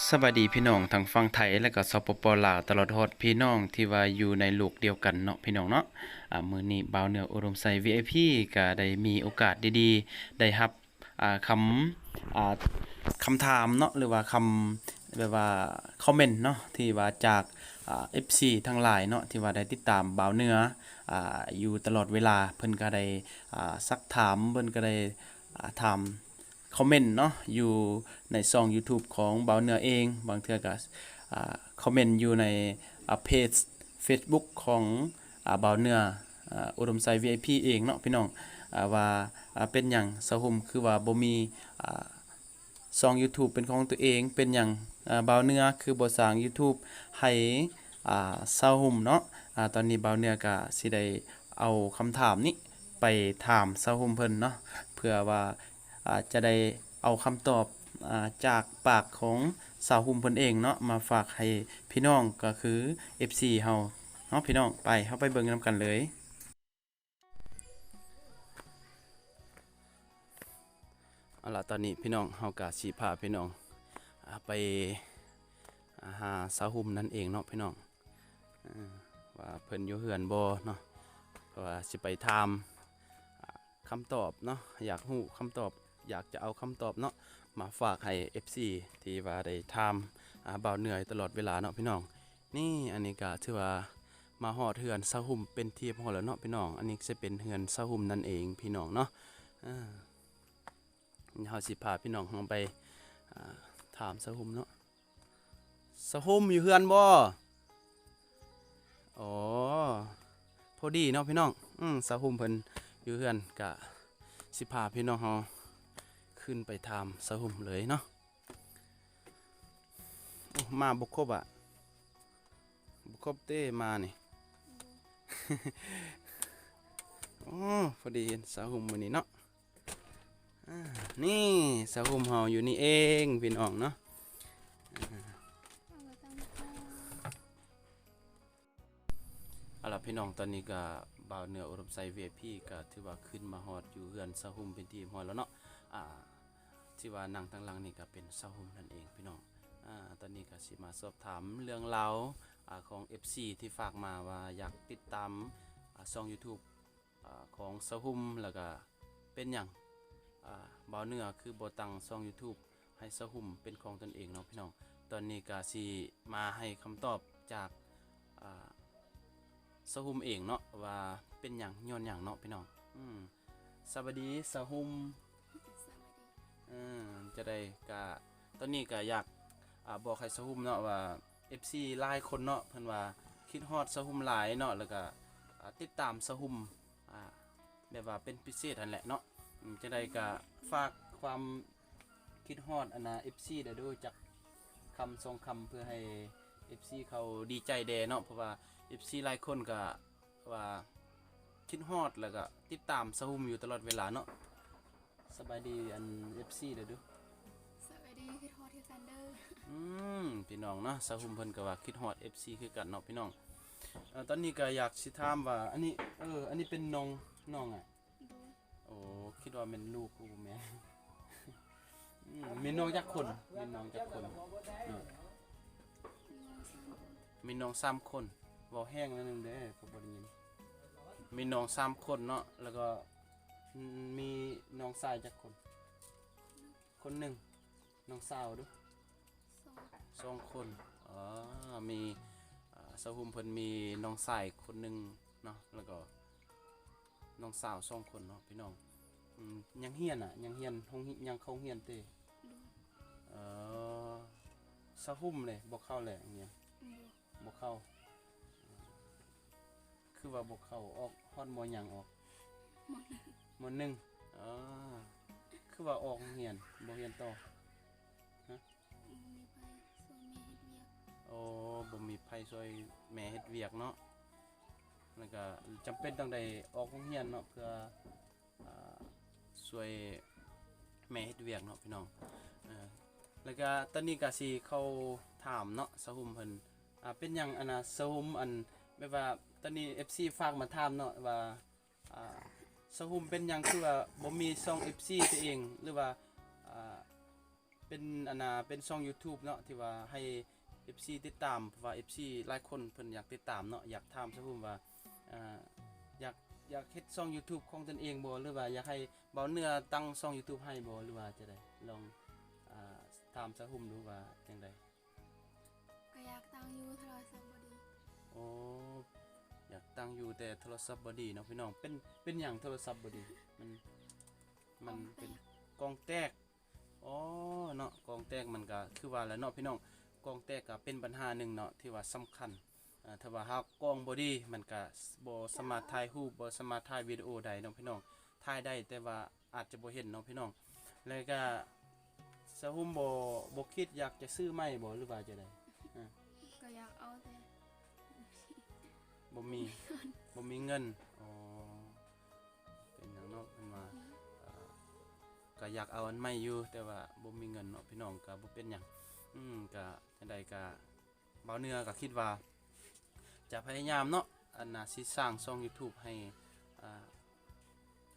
สวัสดีพี่น้องทางฝั่งไทยและก็สปปลาวตลอดฮอดพี่น้องที่ว่าอยู่ในโลกเดียวกันเนาะพี่น้องเนาะอ่ามื้อนี้บ่าวเหนืออุดมใส่ VIP ก็ได้มีโอกาสดีๆ ได้รับอ่าคำอ่าคำถามเนาะหรือว่าคำแบบว่าคอมเมนต์เนาะที่ว่าจากอ่า FC ทั้งหลายเนาะที่ว่าได้ติดตามบ่าวเหนืออ่าอยู่ตลอดเวลาเพิ่นก็ได้อ่าซักถามเพิ่นก็ได้อ่าถาม คอมเมนต์เนาะอยู่ในช่อง YouTube ของเบาเนื้อเอง บางเทื่อก็อ่าคอมเมนต์อยู่ในเพจ Facebook ของอเบาเนืออ่าอุดมไซ VIP เองเนาะพี่น้องอว่าเป็นหยังสะหุมคือว่าบ่มีอ่าช่อง YouTube เป็นของตัวเองเป็นหยังอ่าเบาเนื้อคือบ่สร้าง YouTube ให้อ่าสะหุมเนาะอ่าตอนนี้เบาเนื้อก็สิได้เอาคำถามนี้ไปถามสะหุมเพิ่นเนาะเพื่อว่า จจะได้เอาคำตอบจากปากของสาวหุ่มเพิ่นเองเนาะมาฝากให้พี่น้องก็คือ FC เฮาเนาะพี่น้องไปเฮาไปเบิ่งนำกันเลยเอาล่ะตอนนี้พี่น้องเฮาก็สิพาพี่น้องอไปหาสาวหุ่มนั่นเองเนาะพี่น้องอว่าเพิ่นอยู่เฮือนบ่เนาะเพราะว่าสิไปถามคำตอบเนาะอยากรู้คำตอบ อยากจะเอาคำตอบเนาะมาฝากให้ FC ที่ว่าได้ทำอ่าเบาเหนื่อยตลอดเวลาเนาะพี่น้อง นี่อันนี้ก็ถือว่ามาหอดเฮือนซาหุ่มเป็นทีมหอดแล้วเนาะพี่น้อง อันนี้จะเป็นเฮือนซาหุ่มนั่นเองพี่น้องเนาะอ่าเฮาสิพาพี่น้องลงไปอ่าถามซาหุ่มเนาะซาหุ่มอยู่เฮือนบ่อ๋อพอดีเนาะพี่น้อง อืมซาหุมเพิ่นอยู่เฮือนกะสิพาพี่น้องเฮา ขึ้นไปทำสะหุ่มเลยเนาะมาบุกคบอะบุกคบเต้มานี่โอ้พอดีเห็นสะหุ่มวันนี้เนาะนี่สะหุ่มเฮาอยู่นี่เองพี่น้องเนาะเอาล่ะพี่น้องตอนนี้ก็บ่าวเหนืออุดมไซเวพี่ก็ถือว่าขึ้นมาฮอดอยู่เฮือนสะหุ่มเป็นทีมฮอดแล้วเนาะอ่า ที่ว่านั่งทางหลังนี่ก็เป็นเซาหุมนั่นเองพี่น้องอ่าตอนนี้ก็สิมาสอบถามเรื่องราวอ่าของ FC ที่ฝากมาว่าอยากติดตามอ่าช่อง YouTube อ่าของเซาหุมแล้วก็เป็นหยังอ่าบ่าวเหนือคือบ่ตั้งช่อง YouTube ให้เซาหุมเป็นของตนเองเนาะพี่น้องตอนนี้ก็สิมาให้คำตอบจากอ่าเซาหุมเองเนาะว่าเป็นหยังย้อนหยังเนาะพี่น้องอืมสวัสดีเซาหุม จะได้กะตอนนี้ก็อยากอบอกให้สะหุ่มเนาะว่า FC หลายคนเนาะเพิ่นว่าคิดฮอดสะหุ่มหลายเนาะแล้วก็ติดตามสะหุมอ่าแบบว่าเป็นพิเศษนั่นแหละเนาะจะได้ก็ฝากความคิดฮอดอันนะ FC ได้ด้วยจักคำทรงคำเพื่อให้ FC เขาดีใจแดเนาะเพราะว่า FC หลายคนก็ว่าคิดฮอดแล้วก็ติดตามสะหุ่มอยู่ตลอดเวลาเนาะสบายดีอัน FC เด้ดูสวั สดีพี่ทอที่ซันเดอร์อืมพี่น้องเนาะสาวหุมเพิ่นก็ว่าคิดฮอด FC คือกันเนาะพี่น้องเอ่อตอนนี้ก็อยากสิถามว่า อันนี้เออ อันนี้เป็นน้องน้องอะ ดูโอ้คิดว่าเป็นลูกกูแม่อืมมีน้องจักคนมีน้องจักคนเออมีน้องสามคนมีน้องสามคนเว้าแห้งแล้วนึงเด้อก็บ่ได้ยินมีน้องสามคนเนาะแล้วก็อืมมีน้องชายจักคน คนหนึ่ง น้องสาวดูสองสองคนอ๋อมีอ่าสาวหุมเพิ่นมีน้องชายคนหนึ่งเนาะแล้วก็น้องสาวสองคนเนาะพี่น้องอืมยังเฮียนอะยังเฮียนห้องเฮียยังเข้าเฮียนเต้ดูเออสาวหุมเลยบ่เข้าแหละอย่างเงี้ย ดูบ่เข้า คือว่าบ่เข้าออกฮอดมอหยังออกหมดหนึ่งมอหนึ่งอ๋อคือว่าออกโรงเรียนบ่เรียนต่อ ช่วยแม่เฮ็ดเวียกเนาะแล้วก็จำเป็นต้องได้ออกโรงเรียนเนาะเพื่ออ่าช่วยแม่เฮ็ดเวียกเนาะพี่น้องเออแล้วก็ตอนนี้ก็สิเข้าถามเนาะสหุมเพิ่นอ่าเป็นหยังอันน่ะสหุมอันแบบว่าตอนนี้ FC ฝากมาถามเนาะว่าอ่าสหุมเป็นหยังคือว่าบ่มีช่อง FC ตัวเองหรือว่าอ่าเเป็นอันน่ะเป็นช่อง YouTube เนาะที่ว่าให้ FC ติดตามเพราะว่า FC หลายคนเพิ่นอยากติดตามเนาะอยากถามซะพุ่มว่าอ่าอยากอยากเฮ็ดช่อง YouTube ของตนเองบ่หรือว่าอยากให้เบาเนื้อตั้งช่อง YouTube ให้บ่หรือว่าจะได้ลองอ่าถามซะพุ่มดูว่าจังไดก็อยากตั้งอยู่โทรศัพท์บ่ดีโอ้อยากตั้งอยู่แต่โทรศัพท์บ่ดีเนาะพี่น้องเป็นเป็นหยังโทรศัพท์บ่ดีมันมันเป็นกล้องแตกอ๋อเนาะกล้องแตกมันก็คือว่าแหล้วเนาะพี่น้อง กล้องแตกก็เป็นปัญหาหนึ่งเนาะที่ว่าสำคัญอ่าถ้าว่าหากกล้องบ่ดีมันก็บ่สามารถถ่ายรูปบ่สามารถถ่ายวิดีโอได้เนาะพี่น้องถ่ายได้แต่ว่าอาจจะบ่เห็นเนาะพี่น้องแล้วก็สะหุ่มบ่บ่คิดอยากจะซื้อใหม่บ่หรือว่าจะได้ก็อยากเอาแต่บ่มีบ่มีเงินอ๋อเป็นหยังเนาะเป็นว่าอ่าก็อยากเอาอันใหม่อยู่แต่ว่าบ่มีเงินเนาะพี่น้องก็บ่เป็นหยังอืมก็ จังใดก็เบาเนื้อก็คิดว่า จะพยายามเนาะอันน่ะสิสร้างช่อง YouTube ให้อ่า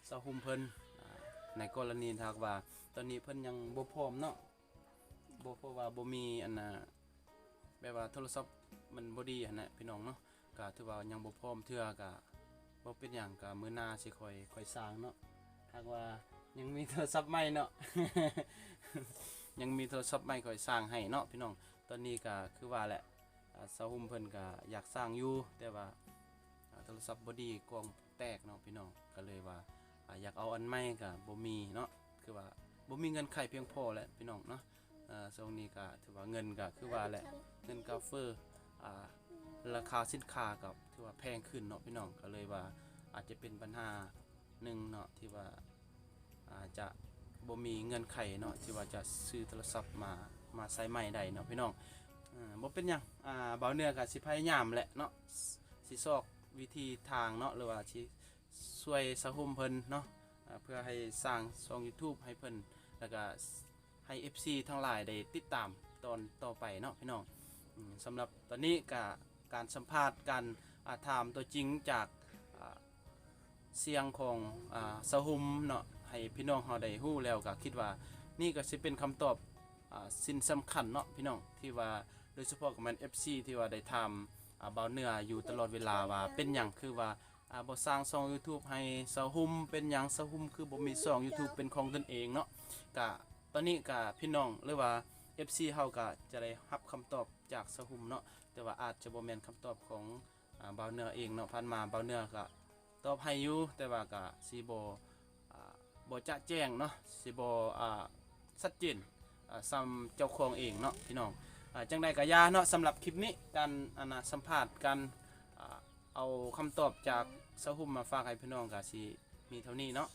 สาวหุมเพิ่นอ่าในกรณีถ้าหากว่า ตอนนี้เพิ่นยังบ่พร้อมเนาะบ่เพราะว่าบ่มีอันน่ะแบบว่าโทรศัพท์มันบ่ดีหั่นน่ะพี่น้องเนาะก็ถือว่ายังบ่พร้อมเทื่อก็บ่เป็นหยังก็มื้อหน้าสิค่อยค่อยสร้างเนาะหากว่ายังมีโทรศัพท์ใหม่เนาะ ยังมีโทรศัพท์ใหม่ค่อยสร้างให้เนาะพี่น้อง ตอนนี้ก็คือว่าแหละอ่าสาหุ่มเพิ่นก็อยากสร้างอยู่แต่ว่าโทรศัพท์บ่ดีกล้องแตกเนาะพี่น้องก็เลยว่าอยากเอาอันใหม่ก็บ่มีเนาะคือว่าบ่มีเงินไขเพียงพอแหละพี่น้องเนาะอ่าช่วงนี้ก็ถือว่าเงินก็คือว่าแหละเงินกาเฟอร์อ่าราคาสินค้ากับที่ว่าแพงขึ้นเนาะพี่น้องก็เลยว่าอาจจะเป็นปัญหาหนึ่งเนาะที่ว่าอาจจะบ่มีเงินไขเนาะที่ว่าจะซื้อโทรศัพท์มา มาใช้ใหม่ได้เนาะพี่น้องอ่าบ่เป็นหยังอ่าเบาเนื้อก็สิพยายามแหละเนาะสิซอกวิธีทางเนาะหรือว่าสิช่วยสะหุมเพิ่นเนาะเพื่อให้สร้างช่อง YouTube ให้เพิ่นแล้วก็ให้ FC ทั้งหลายได้ติดตามตอนต่อไปเนาะพี่น้องสำหรับตอนนี้กการสัมภาษณ์การอาถามตัวจริงจากเสียงของอ่าสหุมเนาะให้พี่น้องเฮาได้ฮู้แล้วก็คิดว่านี่ก็สิเป็นคำตอบ สิ่งสำคัญเนาะพี่น้องที่ว่าโดยเฉพาะกับมัน FC ที่ว่าได้ทำอ่าเบาเนื้ออยู่ตลอดเวลาว่าเป็นหยังคือว่าอ่าบ่สร้างช่อง YouTube ให้สหุมเป็นหยังสหุมคือบ่มีช่อง YouTube เป็นของตนเองเนาะก็ตอนนี้ก็พี่น้องหรือว่า FC เฮาก็จะได้รับคำตอบจากสหุมเนาะแต่ว่าอาจจะบ่แม่นคำตอบของอ่าเบาเนื้อเองเนาะผ่านมาเบาเนื้อก็ตอบให้อยู่แต่ว่าก็สิบ่อ่าบ่จะแจ้งเนาะสิบ่อ่าชัดเจนอ่า ซ้ำเจ้าของเองเนาะพี่น้องอจังใดก็อย่าเนาะสำหรับคลิปนี้การอนาสัมภาษณ์กันเอาคำตอบจากสหุมมาฝากให้พี่น้องกะสิมีเท่านี้เนาะ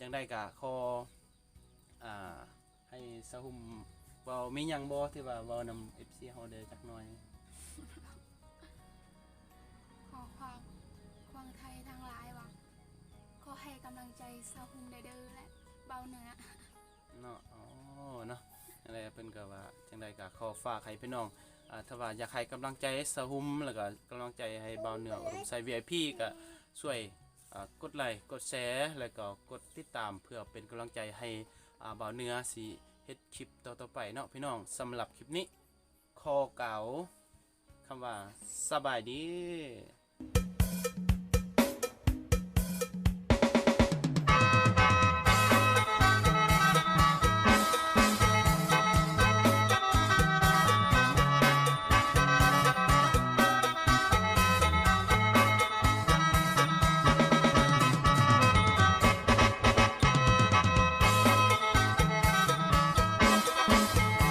จังใดกะขอให้สหุมเว้ามีหยังบ่ที่ว่าเว้านำเอฟซีเฮาเด้อจักหน่อย งไดก็ขอฝากให้พี่น้องอ่าถ้าว่าอยากให้กำลังใจสะหุมแล้วก็กำลังใจให้เบาเหนืออุดมใส่ VIP ก็ช่วยอ่ากดไลค์กดแชร์แล้วก็กดติดตามเพื่อเป็นกำลังใจให้อ่าเบาเหนือสิเฮ็ดคลิปต่อๆไปเนาะพี่น้องสำหรับคลิปนี้ขอเก่าคำว่าสบายดี